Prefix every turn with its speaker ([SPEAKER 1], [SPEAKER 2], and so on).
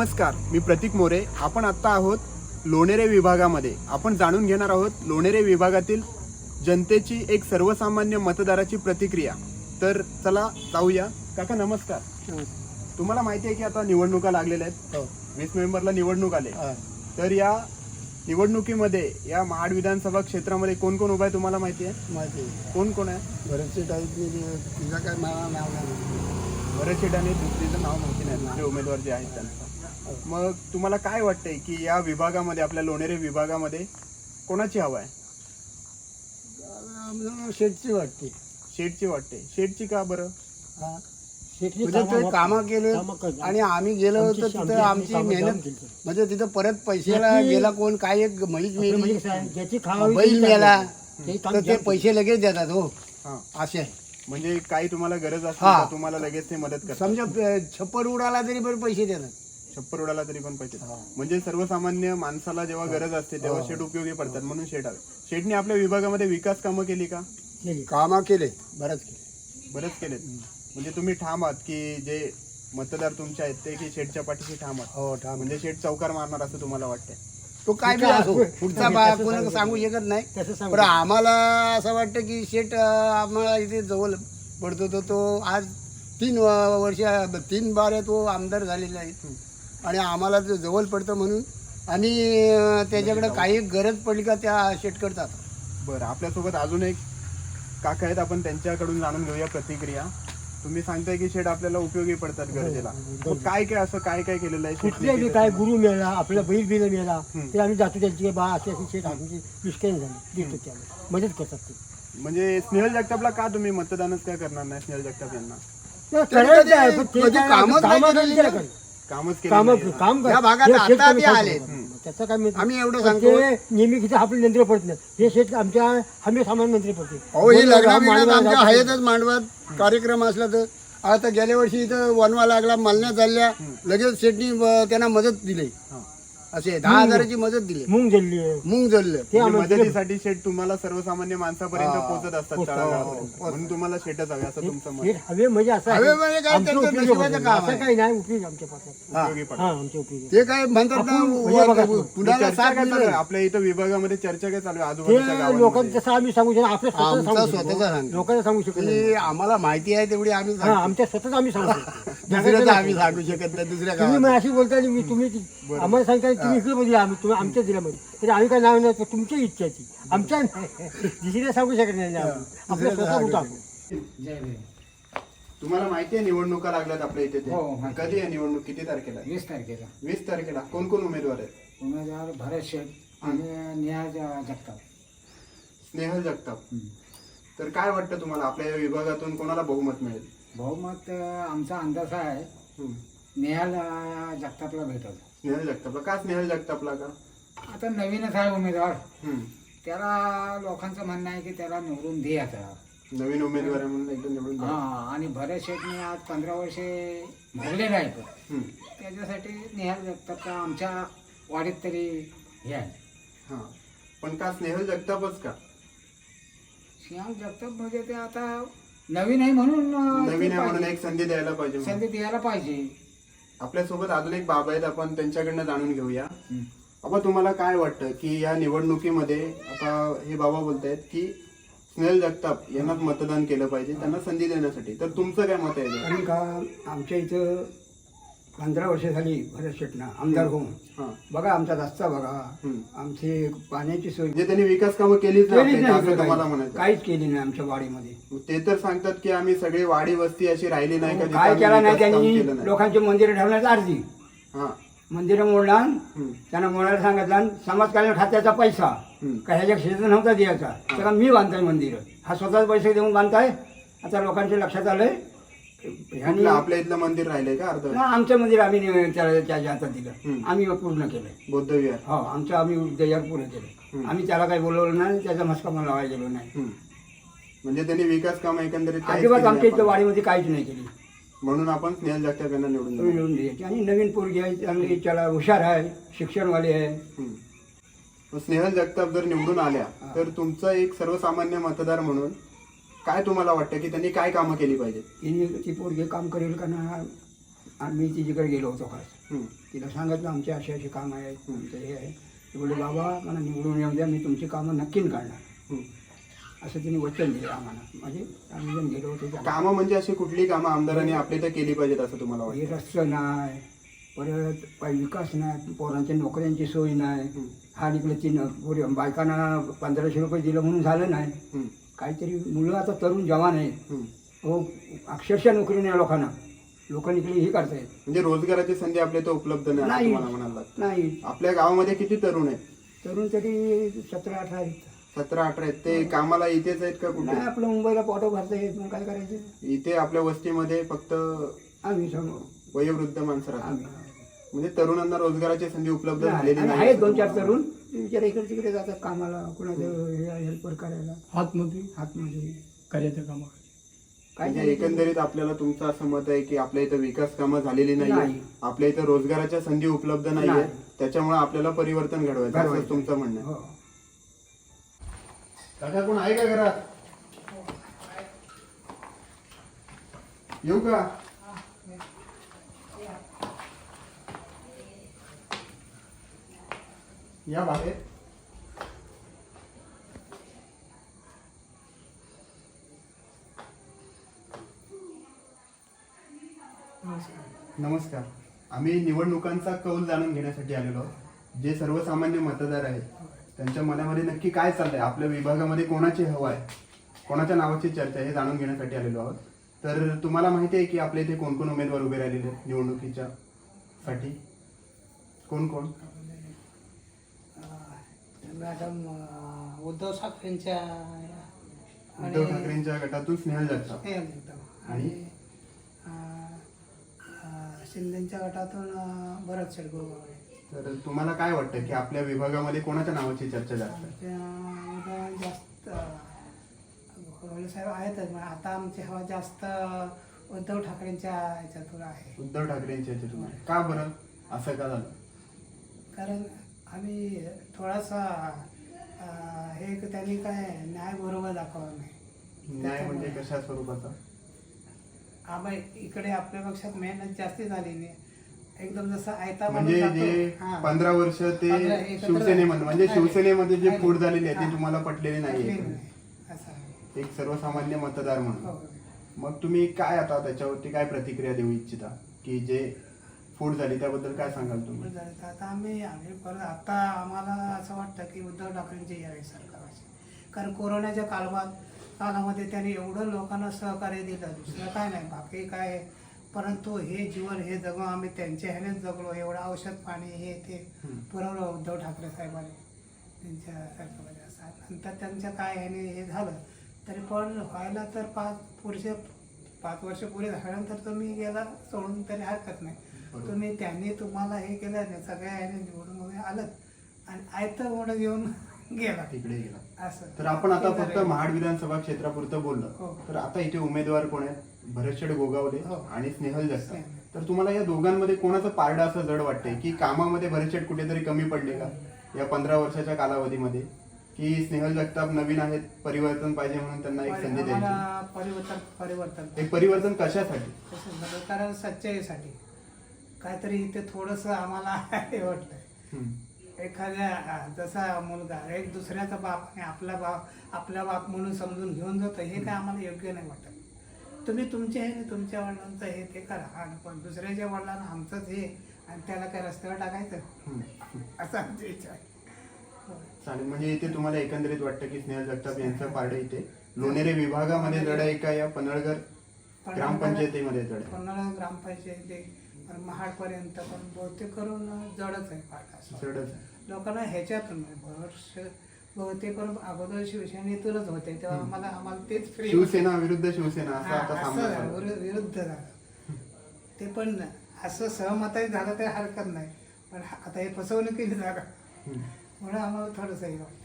[SPEAKER 1] नमस्कार मी प्रतीक मोरे. आपण आत्ता आहोत लोणेरे विभागामध्ये. आपण जाणून घेणार आहोत लोणेरे विभागातील जनतेची एक सर्वसामान्य मतदाराची प्रतिक्रिया. तर चला जाऊया. काका नमस्कार. तुम्हाला माहिती आहे की आता निवडणुका लागलेल्या आहेत.
[SPEAKER 2] हो.
[SPEAKER 1] वीस नोव्हेंबरला निवडणूक आले. तर या निवडणुकीमध्ये या महाड विधानसभा क्षेत्रामध्ये कोण कोण उभा आहे तुम्हाला माहिती आहे?
[SPEAKER 2] माहिती आहे.
[SPEAKER 1] कोण कोण आहे
[SPEAKER 2] बरेचसे टाईप तिला काय नाव नाही.
[SPEAKER 1] बरेच आणि दुसरीचं नाव माहिती उमेदवार जे आहेत त्यांचं. मग तुम्हाला काय वाटतंय की या विभागामध्ये आपल्या लोणेरे विभागामध्ये कोणाची हवा आहे?
[SPEAKER 2] आम्हाला शेटची वाटते.
[SPEAKER 1] शेटची वाटते. शेटची का बरं?
[SPEAKER 2] हा. म्हणजे ते कामं केले
[SPEAKER 3] कामं करतात.
[SPEAKER 2] आणि आम्ही गेलो
[SPEAKER 3] आमची-
[SPEAKER 2] तर तिथं
[SPEAKER 3] आमची-
[SPEAKER 2] आमची
[SPEAKER 3] कामं जाम
[SPEAKER 2] मेहनत
[SPEAKER 3] केली.
[SPEAKER 2] म्हणजे तिथं परत पैशाला
[SPEAKER 3] त्याची-
[SPEAKER 2] गेला कोण? काय एक म्हैस
[SPEAKER 3] आपलं म्हणजे
[SPEAKER 2] मेली
[SPEAKER 3] कसं आहे, ज्याची खावावी
[SPEAKER 2] बैल
[SPEAKER 3] ती
[SPEAKER 2] मेला
[SPEAKER 3] करतात. ते काम
[SPEAKER 2] तर ते पैसे लगेच देतात हो.
[SPEAKER 1] हा.
[SPEAKER 2] असे. आहे
[SPEAKER 1] म्हणजे काही तुम्हाला गरज असते
[SPEAKER 2] हा.
[SPEAKER 1] तर तुम्हाला लगेच ते मदत करतात.
[SPEAKER 2] समजा अं, छप्पर उडाला तरी पण पैसे देतात.
[SPEAKER 1] छप्पर उडाला तरी पण पैसे. म्हणजे सर्वसामान्य माणसाला जेव्हा गरज असते तेव्हा शेट उपयोगी पडतात. म्हणून शेट हवे शेटने आपल्या विभागामध्ये विकास कामं केली का?
[SPEAKER 3] केली.
[SPEAKER 2] कामा केले. बरंच केले.
[SPEAKER 1] बरेच केलेत. म्हणजे तुम्ही ठाम आहात की जे मतदार तुमचे आहेत ते की शेटच्या पाठीशी ठाम आहात?
[SPEAKER 2] हो ठाम.
[SPEAKER 1] म्हणजे शेट चौकार मारणार असं तुम्हाला वाटतंय?
[SPEAKER 2] तो काय बी असो. पुढचा बा कोणाला
[SPEAKER 3] सांगू
[SPEAKER 2] शकत नाही. पण आम्हाला असं वाटतं की शेट आम्हाला इथे जवळ पडतो. तो तो आज तीन वर्ष तीन बाऱ्या तो आमदार झालेला आहे. आणि आम्हाला तो जवळ पडतं म्हणून. आणि त्याच्याकडे काही गरज पडली का त्या शेट करतात
[SPEAKER 1] बरं आपल्यासोबत अजून एक काका आहेत. आपण त्यांच्याकडून जाणून घेऊया प्रतिक्रिया. तुम्ही सांगताय की शेट आपल्याला उपयोगी पडतात गरजेला मग काय काय असं काय काय केलेलं आहे
[SPEAKER 3] कुठले बी? काय गुरु मिळाला आपला बैल बिल मिळाला
[SPEAKER 1] हम्म.
[SPEAKER 3] ते आम्ही जातो त्यांची बा अशी अशी शेत आमची दुष्काळी झाली देतो त्याला मदत करतात ते
[SPEAKER 1] म्हणजे स्नेहल जगतापला का तुम्ही मतदानच काय करणार नाही स्नेहल जगताप यांना
[SPEAKER 3] ते
[SPEAKER 2] तरी
[SPEAKER 3] करायचं आहे,
[SPEAKER 2] कधी-
[SPEAKER 3] पण ते
[SPEAKER 2] कधी
[SPEAKER 3] काय
[SPEAKER 2] कामच नाही केलेली
[SPEAKER 3] केलं
[SPEAKER 2] ना.
[SPEAKER 3] का?
[SPEAKER 1] कामच
[SPEAKER 3] कामं
[SPEAKER 1] केलं
[SPEAKER 3] काम कर.
[SPEAKER 2] या भागात
[SPEAKER 3] हे शेत
[SPEAKER 2] आता
[SPEAKER 3] कमी
[SPEAKER 2] बी
[SPEAKER 3] खाऊ
[SPEAKER 2] आले.
[SPEAKER 3] त्याचं काय मी-
[SPEAKER 2] आम्ही एवढं सांगतो.
[SPEAKER 3] ते नेहमी किती आपले नंतर पडत नाही हे शेत आमच्या हमी सामान नंतर पडते
[SPEAKER 2] अहो ही आमच्या. आहेतच मांडवात. कार्यक्रम असला तर. आता गेल्या वर्षी इथं वनवा लागला मलण्या चालल्या. लगेच शेटनी अं, त्यांना मदत दिली. असे दहा हजाराची मदत दिली
[SPEAKER 3] मूग जल्ली
[SPEAKER 2] मूग जळलं
[SPEAKER 3] ते
[SPEAKER 1] म्हणजे
[SPEAKER 3] आम्हाला
[SPEAKER 1] मदतीसाठी शेट तुम्हाला सर्वसामान्य माणसापर्यंत
[SPEAKER 2] हा.
[SPEAKER 1] पोहोचत असतात
[SPEAKER 3] पोहोचतात.
[SPEAKER 1] तळागाळापर्यंत. म्हणून तुम्हाला शेटच हवे असं तुमचं मत
[SPEAKER 3] हे हवे म्हणजे असं आहे.
[SPEAKER 2] हवे म्हणजे काय,
[SPEAKER 3] आमचं
[SPEAKER 2] त्यांचं
[SPEAKER 3] उपयोग
[SPEAKER 2] नशिबाचं
[SPEAKER 3] होतं.
[SPEAKER 2] काम
[SPEAKER 3] असं
[SPEAKER 2] आहे.
[SPEAKER 3] काही नाही उपयोग आमच्या
[SPEAKER 2] हा.
[SPEAKER 1] उपयोगी पडतात
[SPEAKER 3] हा आमच्या उपयोग
[SPEAKER 2] ते काय म्हणतात ना
[SPEAKER 3] आपण म्हणजे बघा
[SPEAKER 2] कुणाला
[SPEAKER 1] चर्चा
[SPEAKER 2] साथ
[SPEAKER 1] काय चालू आहे? आपल्या इथं विभागामध्ये चर्चा काय चालू आहे आजूबाजूच्या
[SPEAKER 3] ते
[SPEAKER 1] गावांमध्ये?
[SPEAKER 3] लोकांचं जसं आम्ही सांगू शकतो आपल्या स्वतः
[SPEAKER 2] आमचा
[SPEAKER 3] सांगू
[SPEAKER 2] स्वतःचा
[SPEAKER 3] शकतो
[SPEAKER 2] सांगतो.
[SPEAKER 3] लोकांना सांगू शकतो.
[SPEAKER 2] ते आम्हाला माहिती आहे तेवढी आम्ही
[SPEAKER 3] हा
[SPEAKER 2] सांगतो.
[SPEAKER 3] आमच्या स्वतःच आम्ही सांगतो
[SPEAKER 2] दुसऱ्याचं आम्ही सांगू शकत नाही दुसऱ्या
[SPEAKER 3] तुम्ही
[SPEAKER 2] गावात
[SPEAKER 3] मग अशी बोलता आणि मी तुम्ही ती- आम्हाला सांगता तुम्ही इकडे बोलली आम्ही तुम्ही आमच्या जिल्ह्यामध्ये. तरी आम्ही काय नाव नाही तुमच्या इच्छाची. आमच्या दुसऱ्या सांगू शकत नाही आम्ही. आपल्या स्वतः आपण.
[SPEAKER 1] तुम्हाला माहिती आहे निवडणुका लागल्यात आपल्या इथे ते?
[SPEAKER 4] हो, माहिती.
[SPEAKER 1] कधी आहे निवडणूक? किती तारखेला? आहे?
[SPEAKER 4] वीस तारखेला.
[SPEAKER 1] वीस तारखेला. कोण कोण उमेदवार आहेत?
[SPEAKER 4] उमेदवार भरत शेठ आणि ज- जगताप.
[SPEAKER 1] स्नेहल जगताप. तर काय वाटतं तुम्हाला? आपल्या या विभागातून कोणाला बहुमत मिळेल?
[SPEAKER 4] बहुमत अं, आमचा अंदाज आहे.
[SPEAKER 1] हम्म.
[SPEAKER 4] निहाल अं, जगतापला भेटल.
[SPEAKER 1] स्नेहल जगतापला का स्नेहल जगतापला का
[SPEAKER 4] आता नवीनच आहे उमेदवार
[SPEAKER 1] हम्म.
[SPEAKER 4] त्याला लोकांचं म्हणणं आहे की त्याला निवडून दे आता
[SPEAKER 1] नवीन उमेदवार आहे म्हणून एकदम निवडून द्या.
[SPEAKER 4] हा आणि भरत शेठने आज पंधरा वर्षे भरलेले आहेत
[SPEAKER 1] हम्म.
[SPEAKER 4] त्याच्यासाठी निहाल जगतापचा आमच्या वाडीत तरी हे आहे
[SPEAKER 1] हा पण का स्नेहल जगतापच का
[SPEAKER 4] श्याम जगताप म्हणजे ते आता नवीन आहे म्हणून अं, ते
[SPEAKER 1] नवीन आहे म्हणून
[SPEAKER 4] पाहिजे.
[SPEAKER 1] एक संधी द्यायला पाहिजे म्हणून.
[SPEAKER 4] संधी द्यायला पाहिजे
[SPEAKER 1] आपल्यासोबत अजून एक बाबा आहेत आपण त्यांच्याकडनं जाणून घेऊया. बाबा तुम्हाला काय वाटतं की या निवडणुकीमध्ये आता हे बाबा बोलतायत की स्नेहल जगताप यांनाच मतदान केलं पाहिजे त्यांना संधी देण्यासाठी तर तुमचं काय मत आहे?
[SPEAKER 2] कारण का आमच्या इथं पंधरा वर्ष झाली भरत शेटना आमदार होऊन.
[SPEAKER 1] हा.
[SPEAKER 2] बघा आमचा रस्ता बघा. आमची पाण्याची सोय
[SPEAKER 1] म्हणजे त्यांनी विकास कामं केलीच नाही तुम्हाला. म्हणायचं
[SPEAKER 2] काहीच केली नाही आमच्या वाडीमध्ये.
[SPEAKER 1] ते तर सांगतात की आम्ही सगळी वाडी वस्ती अशी राहिली नाही का जिथं
[SPEAKER 2] काय
[SPEAKER 1] आम्ही
[SPEAKER 2] केला नाही
[SPEAKER 1] विकास काम
[SPEAKER 2] त्यांनी
[SPEAKER 1] नाही.
[SPEAKER 2] लोकांचे मंदिर ठेवण्याचा अर्जी
[SPEAKER 1] हा.
[SPEAKER 2] मंदिरं मोडणार
[SPEAKER 1] हम्म.
[SPEAKER 2] त्यांना मोडायला सांगितलं आणि समाज कल्याण खात्याचा पैसा
[SPEAKER 1] हम्म.
[SPEAKER 2] का ह्याच्या क्षेत्र नव्हता द्यायचा. त्याला मी बांधताय मंदिर. हा स्वतःच पैसे देऊन बांधताय. आता लोकांच्या लक्षात आलंय
[SPEAKER 1] कुठलं? आपल्या इथलं मंदिर राहिलंय का अर्ध?
[SPEAKER 2] ना, आमचं मंदिर आम्ही नि- त्याला त्याच्या हातात दिलं. आम्ही पूर्ण केलंय.
[SPEAKER 1] बौद्ध विहार.
[SPEAKER 2] हो आमचं आम्ही तयार पूर्ण केलं आम्ही त्याला काही बोलवलं नाही त्याचा मस्का मला लावायला गेलो नाही.
[SPEAKER 1] हम्म. म्हणजे त्यांनी विकास काम एकंदरीत काहीच
[SPEAKER 2] अजिबात
[SPEAKER 1] केली
[SPEAKER 2] आमच्या
[SPEAKER 1] नाही
[SPEAKER 2] इथं
[SPEAKER 1] आपण.
[SPEAKER 2] वाडीमध्ये काहीच नाही केली.
[SPEAKER 1] म्हणून आपण स्नेहल जगताप यांना निवडून.
[SPEAKER 2] मिळवून द्यायची आणि नवीन पोरगी आहे चांगली त्याला हुशार आहे शिक्षणवाली आहे.
[SPEAKER 1] हम्म. मग स्नेहल जगताप जर निवडून आल्या तर तुमचं एक सर्वसामान्य मतदार म्हणून काय तुम्हाला वाटतं की त्यांनी काय कामं केली पाहिजेत?
[SPEAKER 2] तिने ती पोरगी काम करेल का ना
[SPEAKER 4] आम्ही तिच्याकडे गेलो होतो खास. तिला सांगितलं आमचे असे असे काम आहेत आमचं हे आहे. ती बोलले बाबा मला निवडून येऊ द्या मी तुमची कामं नक्की काढणार. असं तिने वचन दिलं आम्हाला. म्हणजे आम्ही जण गेलो होतो त्या-
[SPEAKER 1] कामं म्हणजे अशी कुठली कामं आमदारांनी आपली तर केली पाहिजेत असं तुम्हाला
[SPEAKER 4] हे
[SPEAKER 1] वाटतं
[SPEAKER 4] रस्तं नाही परत काही विकास नाही पोरांच्या नोकऱ्यांची सोय नाही. हा इकडे तीन पोरी बायकांना पंधराशे रुपये दिलं म्हणून झालं नाही. काहीतरी मुलं आता तरुण जवान आहेत. हो अक्षरशः नोकरी नाही लोकांना. लोकांनी इकडे हे करतायत.
[SPEAKER 1] म्हणजे रोजगाराची संधी आपल्या इथं उपलब्ध नाही असं
[SPEAKER 4] नाही.
[SPEAKER 1] तुम्हाला आपल्या गावामध्ये किती तरुण आहेत?
[SPEAKER 4] तरुण तरी सतरा अठरा आहेत.
[SPEAKER 1] सतरा अठरा आहेत. ते कामाला इथेच आहेत का
[SPEAKER 4] नाही
[SPEAKER 1] कुठे
[SPEAKER 4] आपलं मुंबईला पोटो भरता येत मग काय करायचं?
[SPEAKER 1] इथे आपल्या वस्तीमध्ये फक्त
[SPEAKER 4] आम्ही समोर
[SPEAKER 1] वयोवृद्ध माणसं राहतात.
[SPEAKER 4] आम्ही.
[SPEAKER 1] म्हणजे तरुणांना रोजगाराची संधी उपलब्ध झालेली नाही
[SPEAKER 4] आहेत दोन चार तरुण. ते बिचारे इकडे तिकडे जातात कामाला कुणाचं हे हेल्पर करायला.
[SPEAKER 5] हातमजुरी
[SPEAKER 4] हातमजुरी
[SPEAKER 5] कार्याच्या
[SPEAKER 4] काय
[SPEAKER 1] म्हणजे एकंदरीत आपल्याला तुमचं असं मत आहे की आपल्या इथं विकास कामं झालेली
[SPEAKER 4] नाही.
[SPEAKER 1] आपल्या इथं रोजगाराच्या संधी उपलब्ध नाहीये
[SPEAKER 4] नाही.
[SPEAKER 1] त्याच्यामुळे आपल्याला परिवर्तन घडवायचं असं
[SPEAKER 4] घडवायचं.
[SPEAKER 1] तुमचं म्हणणं आहे.
[SPEAKER 4] हो.
[SPEAKER 1] काका कोण आहे का घरात? येऊ का? या बाहेर नमस्कार. आम्ही निवडणुकांचा कौल जाणून घेण्यासाठी आलेलो आहोत. जे सर्वसामान्य मतदार आहेत त्यांच्या मनामध्ये नक्की काय चाललंय? आपल्या विभागामध्ये कोणाची हवा आहे? कोणाच्या नावाची चर्चा आहे हे जाणून घेण्यासाठी आलेलो आहोत. तर तुम्हाला माहिती आहे की आपल्या इथे कोण कोण उमेदवार उभे राहिलेले निवडणुकीच्या साठी? कोण कोण?
[SPEAKER 6] मॅडम उद्धव ठाकरेंच्या
[SPEAKER 1] उद्धव ठाकरेंच्या गटातून स्नेहल जगताप
[SPEAKER 6] हे एकदम
[SPEAKER 1] आणि?
[SPEAKER 6] शिंदेच्या गटातून भरत शेडगोळे
[SPEAKER 1] तर तुम्हाला काय वाटतं की आपल्या विभागामध्ये कोणाच्या नावाची चर्चा जास्त आहे?
[SPEAKER 6] जास्त साहेब आहेतच पण आता आमची हवा जास्त उद्धव ठाकरेंच्या ह्याच्यातून आहे.
[SPEAKER 1] उद्धव ठाकरेंच्या याच्यातून आहे. का बरं? असं का झालं?
[SPEAKER 6] कारण आम्ही थोडासा अं, हे त्यांनी काय न्याय बरोबर दाखवला नाही
[SPEAKER 1] न्याय म्हणजे कशा स्वरूपाचा
[SPEAKER 6] आम्ही इकडे आपल्यापेक्षा मेहनत जास्ती झाली नाही एकदम जसं आयता
[SPEAKER 1] म्हणजे जे
[SPEAKER 6] जातो. हा.
[SPEAKER 1] पंधरा वर्ष ते
[SPEAKER 6] पंधरा एकत्र
[SPEAKER 1] शिवसेनेमध्ये म्हणजे
[SPEAKER 6] नाही.
[SPEAKER 1] शिवसेनेमध्ये जे
[SPEAKER 6] नाही.
[SPEAKER 1] फूट झालेली आहे
[SPEAKER 6] हा.
[SPEAKER 1] ती तुम्हाला पटलेली
[SPEAKER 6] नाही. असं आहे.
[SPEAKER 1] एक सर्वसामान्य मतदार म्हणून
[SPEAKER 6] हो.
[SPEAKER 1] मग तुम्ही काय आता त्याच्यावरती काय प्रतिक्रिया देऊ इच्छिता की जे फूट झाली त्याबद्दल काय सांगाल तुम्ही
[SPEAKER 6] झालं. तर आता आम्ही आम्ही परत आता आम्हाला असं वाटतं की उद्धव ठाकरेंचे यावे सरकारचे कारण कोरोनाच्या काळात काळामध्ये त्यांनी एवढं लोकांना सहकार्य दिलं दुसरं काय नाही बाकी काय आहे. परंतु हे जीवन हे जगून आम्ही त्यांच्या ह्यानेच जगलो एवढं औषध पाणी हे ते. पुरवलं उद्धव ठाकरे साहेबांनी त्यांच्या सरकारमध्ये असं नंतर त्यांच्या काय ह्याने हे झालं तरी पण व्हायला तर पाच पुढचे पाच वर्ष पुरे झाल्यानंतर तुम्ही गेला सोडून तरी हरकत नाही. तुम्ही त्यांनी तुम्हाला हे केलं नाही सगळ्या ह्याने निवडून वगैरे आलं. आणि आयतं मोठं घेऊन गेला.
[SPEAKER 1] तिकडे गेला.
[SPEAKER 6] असं.
[SPEAKER 1] तर आपण आता फक्त. महाड विधानसभा क्षेत्रापुरतं बोललो.
[SPEAKER 6] हो.
[SPEAKER 1] तर आता इथे उमेदवार कोण आहेत? भरतशेड गोगावले
[SPEAKER 6] हो.
[SPEAKER 1] आणि स्नेहल जगताप. तर तुम्हाला या दोघांमध्ये कोणाचं पारडं असं जड वाटतंय? की कामामध्ये भरतशेड कुठेतरी कमी पडले का? या पंधरा वर्षाच्या कालावधीमध्ये? की स्नेहल जगताप नवीन आहेत परिवर्तन पाहिजे म्हणून त्यांना एक संधी द्यायची?
[SPEAKER 6] परिवर्तन परिवर्तन
[SPEAKER 1] एक परिवर्तन कशासाठी?
[SPEAKER 6] कारण सच्चाईसाठी. काहीतरी इथे थोडंसं आम्हाला हे वाटलं. एखाद्या जसा मुलगा एक दुसऱ्याचा बाप आणि आपला बाप आपला बाप म्हणून समजून घेऊन जातो हे काय आम्हाला योग्य नाही वाटत. तुम्ही तुमचे हे तुमच्या वडिलांचं हे ते करा. आणि पण दुसऱ्याच्या वडिलांना आमचंच हे आणि त्याला काय रस्त्यावर टाकायचं. असं आमची हो.
[SPEAKER 1] चालेल म्हणजे इथे तुम्हाला एकंदरीत वाटतं की स्नेहल जगताप यांचं पारडं इथे. लोणेरे विभागामध्ये आहे? का या पनळगर ग्रामपंचायतीमध्ये जड आहे
[SPEAKER 6] पन्हाळा ग्रामपंचायती. आणि महाडपर्यंत पण बहुतेक करून जडच आहे पाठ असं.
[SPEAKER 1] जडच आहे.
[SPEAKER 6] लोकांना ह्याच्यातून वर्ष बहुतेक करून अगोदर शिवसेनेतूनच होते तेव्हा आम्हाला आम्हाला तेच फ्री
[SPEAKER 1] शिवसेना विरुद्ध शिवसेना असा
[SPEAKER 6] झालं. विरु- विरुद्ध झालं. ते पण असं सहमतही झालं तरी हरकत नाही. पण हा- आता हे फसवणुकीने झालं
[SPEAKER 1] हम्म.
[SPEAKER 6] म्हणून आम्हाला थोडंसं हे वाटतं.